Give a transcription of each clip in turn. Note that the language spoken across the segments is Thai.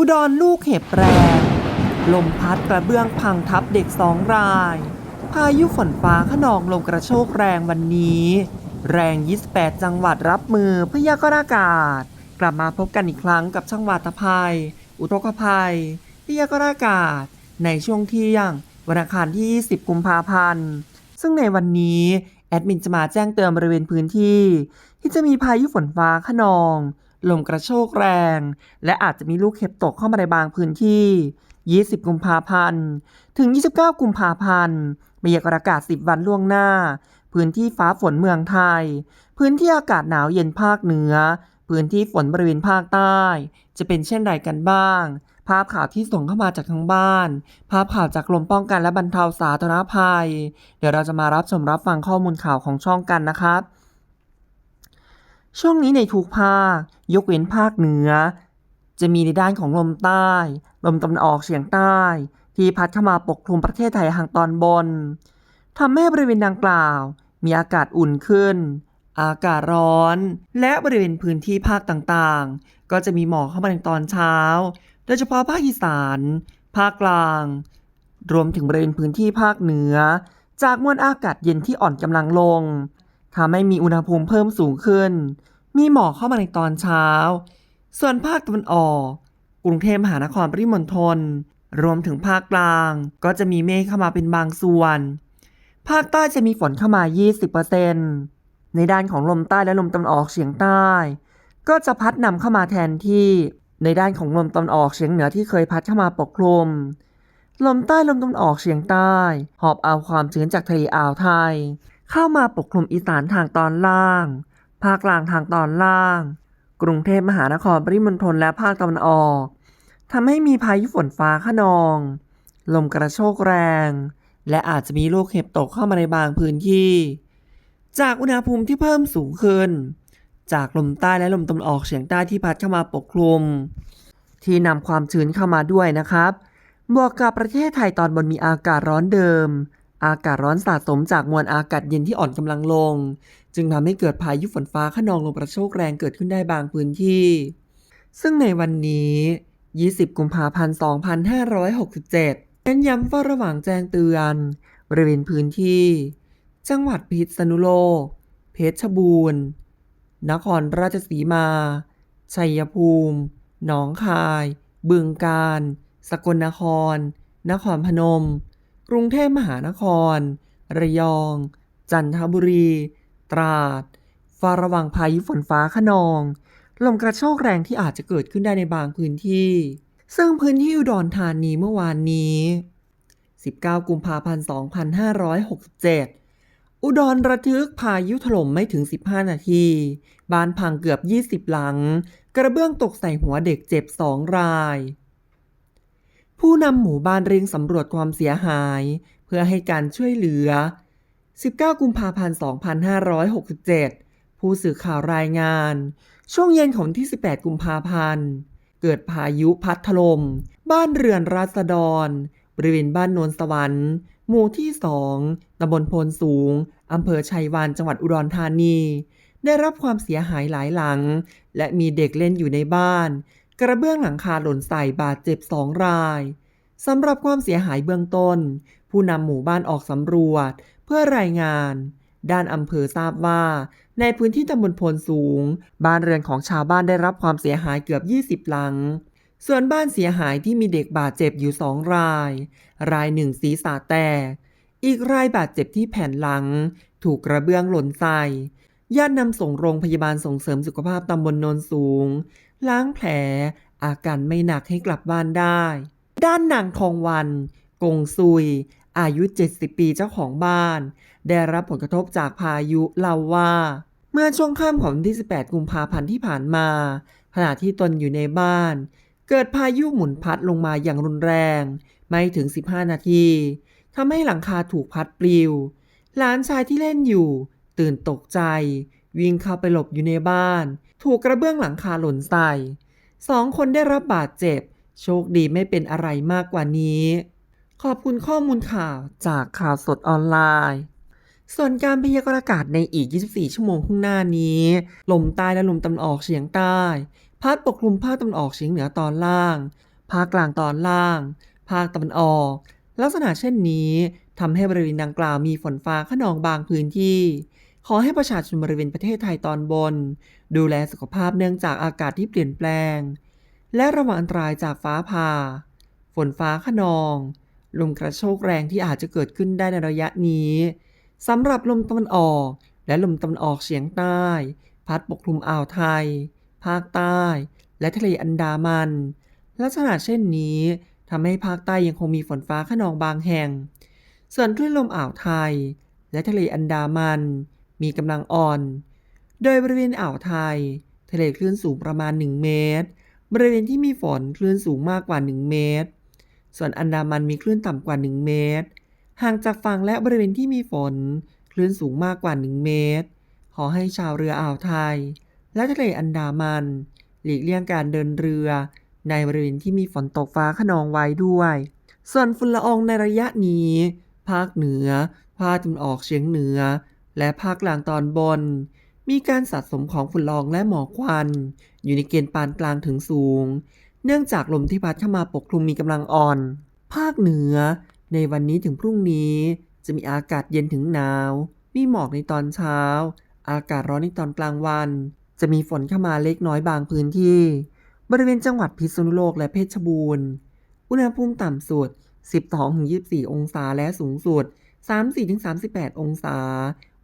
อุดรลูกเห็บแรงลมพัดกระเบื้องพังทับเด็กสองราย พายุฝนฟ้าขนองลมกระโชกแรงวันนี้ แรง 28 จังหวัดรับมือพยากรณ์อากาศ กลับมาพบกันอีกครั้งกับช่องวาตภัย อุทกภัย พยากรณ์อากาศ ในช่วงเที่ยงวันอังคารที่ 10 กุมภาพันธ์ ซึ่งในวันนี้แอดมินจะมาแจ้งเตือนบริเวณพื้นที่ ที่จะมีพายุฝนฟ้าขนอง ลมกระโชกแรง และอาจจะมีลูกเห็บตกเข้ามาในบางพื้นที่ 20 กุมภาพันธ์ ถึง 29 กุมภาพันธ์พยากรณ์อากาศ 10 วันล่วงหน้า พื้นที่ฟ้าฝนเมืองไทย พื้นที่อากาศหนาวเย็นภาคเหนือ พื้นที่ฝนบริเวณภาคใต้ จะเป็นเช่นไรกันบ้าง ภาพข่าวที่ส่งเข้ามาจากทางบ้าน ภาพข่าวจากกรมป้องกันและบรรเทาสาธารณภัย เดี๋ยวเราจะมารับชมรับฟังข้อมูลข่าวของช่องกันนะครับ ช่วงนี้ในทุกภาค ยกเว้นภาคเหนือ จะมีในด้านของลมใต้ ลมตะวันออกเฉียงใต้ ที่พัดเข้ามาปกคลุมประเทศไทยทางตอนบนทำให้บริเวณดังกล่าว มีอากาศอุ่นขึ้น อากาศร้อน และบริเวณพื้นที่ภาคต่างๆ ก็จะมีหมอกเข้ามาในตอนเช้า โดยเฉพาะภาคอีสาน ภาคกลาง รวมถึงบริเวณพื้นที่ภาคเหนือ จากมวลอากาศเย็นที่อ่อนกำลังลง ทำให้มีอุณหภูมิเพิ่มสูงขึ้น มีหมอกเข้ามาในตอนเช้า ส่วนภาคตะวันออก กรุงเทพมหานครปริมณฑลรวมถึงภาคกลาง ก็จะมีเมฆเข้ามาเป็นบางส่วน ภาคใต้จะมีฝนเข้ามา 20%ในด้านของลมใต้และลมตะวันออกเฉียงใต้ ก็จะพัดนำเข้ามาแทนที่ในด้านของลมตะวันออกเฉียงเหนือที่เคยพัดเข้ามาปกคลุม ลมใต้ลมตะวันออกเฉียงใต้ หอบเอาความชื้นจากทะเลอ่าวไทย เข้ามาปกคลุมอีสานทางตอนล่าง ภาคกลางทางตอนล่าง กรุงเทพมหานครปริมณฑลและภาคตะวันออกทำให้มีพายุฝนฟ้าขนอง ลมกระโชกแรง และอาจจะมีลูกเห็บตกเข้ามาในบางพื้นที่ จากอุณหภูมิที่เพิ่มสูงขึ้น จากลมใต้และลมตะวันออกเฉียงใต้ที่พัดเข้ามาปกคลุม ที่นำความชื้นเข้ามาด้วยนะครับ บวกกับประเทศไทยตอนบนมีอากาศร้อนเดิม อากาศร้อนสะสมจากมวลอากาศเย็นที่อ่อนกำลังลง จึงทำให้เกิดพายุฝนฟ้าขนองลมกระโชกแรงเกิดขึ้นได้บางพื้นที่ ซึ่งในวันนี้ 20 กุมภาพันธ์ 2567 เน้นย้ำเฝ้าระวังแจ้งเตือนบริเวณพื้นที่ จังหวัดพิษณุโลก เพชรบูรณ์ นครราชสีมา ชัยภูมิ หนองคาย บึงกาฬ สกลนคร นครพนม กรุงเทพมหานคร ระยอง จันทบุรี ตราดเฝ้าระวังพายุฝนฟ้าขนอง ลมกระโชกแรงที่อาจจะเกิดขึ้นได้ในบางพื้นที่ ซึ่งพื้นที่อุดรธานีเมื่อวานนี้ 19 กุมภาพันธ์ 2567 อุดรระทึกพายุถล่มไม่ถึง 15 นาที บ้านพังเกือบ 20 หลัง กระเบื้องตกใส่หัวเด็กเจ็บ 2 ราย ผู้นำหมู่บ้านเร่งสำรวจความเสียหาย เพื่อให้การช่วยเหลือ 19 กุมภาพันธ์ 2567 ผู้สื่อข่าวรายงาน ช่วงเย็นของที่ 18 กุมภาพันธ์ เกิดพายุพัดถล่มบ้านเรือนราษฎร บริเวณบ้านโนนสวรรค์ หมู่ที่ 2ตำบลโพนสูง อำเภอชัยวานจังหวัดอุดรธานี ได้รับความเสียหายหลายหลัง และมีเด็กเล่นอยู่ในบ้าน กระเบื้องหลังคาหล่นใส่บาดเจ็บสองรายสำหรับความเสียหายเบื้องต้น ผู้นำหมู่บ้านออกสำรวจเพื่อรายงาน ด้านอำเภอทราบว่า ในพื้นที่ตำบลโพนสูง บ้านเรือนของชาวบ้านได้รับความเสียหายเกือบ 20 หลัง ส่วนบ้านเสียหายที่มีเด็กบาดเจ็บอยู่สองราย รายหนึ่งศีรษะแตก อีกรายบาดเจ็บที่แผ่นหลัง ถูกกระเบื้องหล่นใส่ญาตินำส่งโรงพยาบาลส่งเสริมสุขภาพตำบลโนนสูง ล้างแผล อาการไม่หนักให้กลับบ้านได้ ด้านนางทองวัน กงซุย อายุ 70 ปีเจ้าของบ้าน ได้รับผลกระทบจากพายุเล่าว่า เมื่อช่วงค่ำของวันที่ 18 กุมภาพันธ์ที่ผ่านมา ขณะที่ตนอยู่ในบ้าน เกิดพายุหมุนพัดลงมาอย่างรุนแรง ไม่ถึง 15 นาทีทำให้หลังคาถูกพัดปลิว หลานชายที่เล่นอยู่ ตื่นตกใจ วิ่งเข้าไปหลบอยู่ในบ้าน ถูกกระเบื้องหลังคาหล่นใส่สองคนได้รับบาดเจ็บ โชคดีไม่เป็นอะไรมากกว่านี้ ขอบคุณข้อมูลข่าวจากข่าวสดออนไลน์ ส่วนการพยากรณ์อากาศในอีก 24 ชั่วโมงข้างหน้านี้ ลมใต้และลมตะวันออกเฉียงใต้ พัดปกคลุมภาคตะวันออกเฉียงเหนือตอนล่าง ภาคกลางตอนล่าง ภาคตะวันออก ลักษณะเช่นนี้ทำให้บริเวณดังกล่าวมีฝนฟ้าขนองบางพื้นที่ ขอให้ประชาชนบริเวณประเทศไทยตอนบน ดูแลสุขภาพเนื่องจากอากาศที่เปลี่ยนแปลง และระวังอันตรายจากฟ้าผ่า ฝนฟ้าขนอง ลมกระโชกแรงที่อาจจะเกิดขึ้นได้ในระยะนี้สำหรับลมตะวันออกและลมตะวันออกเฉียงใต้ พัดปกคลุมอ่าวไทย ภาคใต้ และทะเลอันดามัน ลักษณะเช่นนี้ทำให้ภาคใต้ยังคงมีฝนฟ้าขนองบางแห่ง ส่วนคลื่นลมอ่าวไทย และทะเลอันดามัน มีกำลังอ่อน โดยบริเวณอ่าวไทย ทะเลคลื่นสูงประมาณ 1 เมตร บริเวณที่มีฝนคลื่นสูงมากกว่า 1 เมตร ส่วนอันดามันมีคลื่นต่ำกว่า 1 เมตร ห่างจากฝั่งและบริเวณที่มีฝนคลื่นสูงมากกว่า 1 เมตร ขอให้ชาวเรืออ่าวไทย และทะเลอันดามัน หลีกเลี่ยงการเดินเรือ ในบริเวณที่มีฝนตกฟ้าขนองไว้ด้วย ส่วนฝุ่นละอองในระยะนี้ ภาคเหนือ ภาคตะวันออกเฉียงเหนือ และภาคกลางตอนบน มีการสะสมของฝุ่นละอองและหมอกควัน อยู่ในเกณฑ์ปานกลางถึงสูง เนื่องจากลมที่พัดเข้ามาปกคลุมมีกำลังอ่อน ภาคเหนือ ในวันนี้ถึงพรุ่งนี้จะมีอากาศเย็นถึงหนาว มีหมอกในตอนเช้า อากาศร้อนในตอนกลางวัน จะมีฝนเข้ามาเล็กน้อยบางพื้นที่ บริเวณจังหวัดพิษณุโลกและเพชรบูรณ์ อุณหภูมิต่ำสุด 12-24 องศาและสูงสุด 34-38 องศา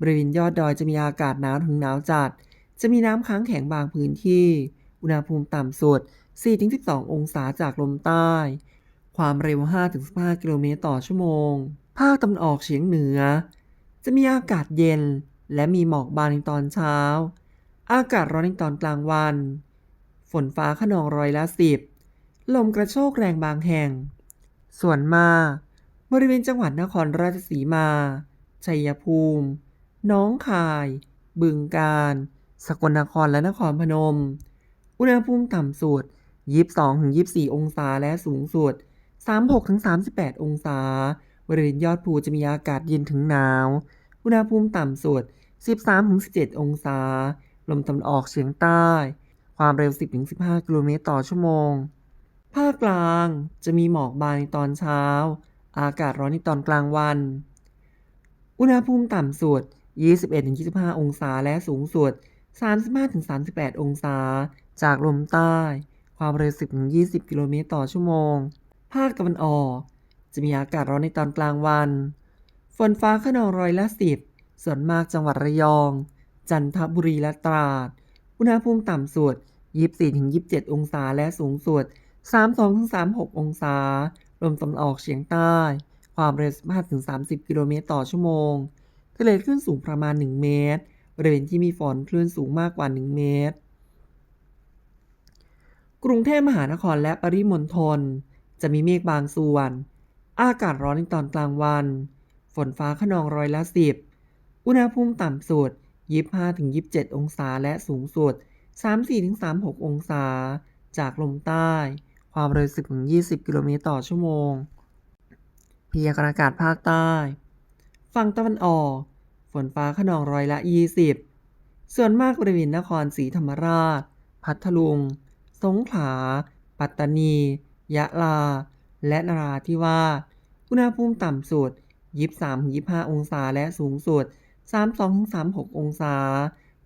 บริเวณยอดดอยจะมีอากาศหนาวถึงหนาวจัด จะมีน้ำค้างแข็งบางพื้นที่ อุณหภูมิต่ำสุด 4-12 องศาจากลมใต้ ความเร็ว 5-15 กิโลเมตรต่อชั่วโมง ภาคตะวันออกเฉียงเหนือ จะมีอากาศเย็น และมีหมอกบางในตอนเช้า อากาศร้อนในตอนกลางวัน ฝนฟ้าขนองร้อยละสิบลมกระโชกแรงบางแห่ง ส่วนมา บริเวณจังหวัดนครราชสีมา ชัยภูมิ น้องคาย บึงกาฬสกลนครและนครพนม อุณหภูมิต่ำสุด 22-24 องศาและสูงสุด 36-38 องศาบริเวณยอดภูจะมีอากาศเย็นถึงหนาว อุณหภูมิต่ำสุด 13-17 องศา ลมตะวันออกเฉียงใต้ ความเร็ว 10-15 กิโลเมตรต่อชั่วโมง ภาคกลางจะมีหมอกบางในตอนเช้า อากาศร้อนในตอนกลางวัน อุณหภูมิต่ำสุด 21-25 องศาและสูงสุด 35-38 องศา จากลมใต้ ความเร็ว 10-20 กิโลเมตรต่อชั่วโมง ภาคตะวันออก จะมีอากาศร้อนในตอนกลางวัน ฝนฟ้าขนองร้อยละสิบส่วนมากจังหวัดระยอง จันทบุรีและตราด อุณหภูมิต่ำสุด 24-27 องศาและสูงสุด 32-36 องศา ลมตะวันออกเฉียงใต้ ความเร็ว 15-30 กิโลเมตรต่อชั่วโมง ทะเลคลื่นสูงประมาณ 1 เมตร บริเวณที่มีฝนคลื่นสูงมากกว่า 1 เมตร กรุงเทพมหานครและปริมณฑลจะมีเมฆบางส่วน อากาศร้อนในตอนกลางวัน ฝนฟ้าขนองร้อยละสิบอุณหภูมิต่ำสุด 25-27 องศาและสูงสุด 34-36 องศา จากลมใต้ ความเร็ว 10-20 กิโลเมตรต่อชั่วโมง พยากรณ์อากาศภาคใต้ ฝั่งตะวันออก ฝนฟ้าขนองร้อยละ 20 ส่วนมากบริเวณนครศรีธรรมราช พัทลุง สงขลา ปัตตานี ยะลา และนราธิวาส อุณหภูมิต่ำสุด 23-25 องศาและสูงสุด 32-36 องศา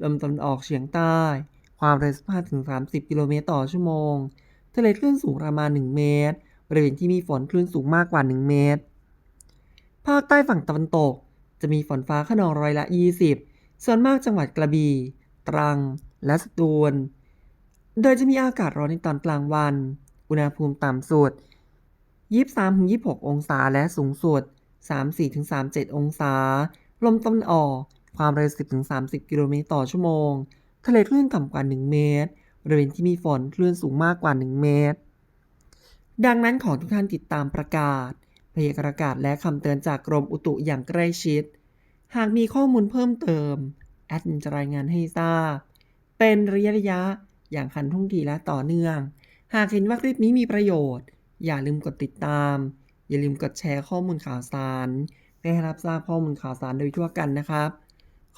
ลมตะวันออกเฉียงใต้ ความเร็ว15-30 กิโลเมตรต่อชั่วโมง ทะเลคลื่นสูงประมาณ 1 เมตร บริเวณที่มีฝนคลื่นสูงมากกว่า 1 เมตร ภาคใต้ฝั่งตะวันตก จะมีฝนฟ้าขนองร้อยละ 20 ส่วนมากจังหวัดกระบี่ ตรัง และสตูล โดยจะมีอากาศร้อนในตอนกลางวัน อุณหภูมิต่ำสุด 23-26 องศาและสูงสุด 34-37 องศา ลมตะวันออก ความเร็ว 10-30 กิโลเมตรต่อชั่วโมง ทะเลคลื่นต่ำกว่า 1 เมตร บริเวณที่มีฝนคลื่นสูงมากกว่า 1 เมตร ดังนั้นขอทุกท่านติดตามประกาศ พยากรณ์อากาศและคำเตือนจากกรมอุตุอย่างใกล้ชิด หากมีข้อมูลเพิ่มเติม แอดมินจะรายงานให้ทราบ เป็นระยะระยะอย่างคันทุ่งทีและต่อเนื่อง หากเห็นว่าคลิปนี้มีประโยชน์ อย่าลืมกดติดตาม อย่าลืมกดแชร์ข้อมูลข่าวสารเพื่อให้รับทราบข้อมูลข่าวสารโดยทั่วกันนะครับ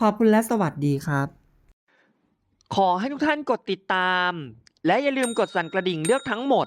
ขอบคุณและสวัสดีครับ ขอให้ทุกท่านกดติดตาม และอย่าลืมกดสั่นกระดิ่งเลือกทั้งหมด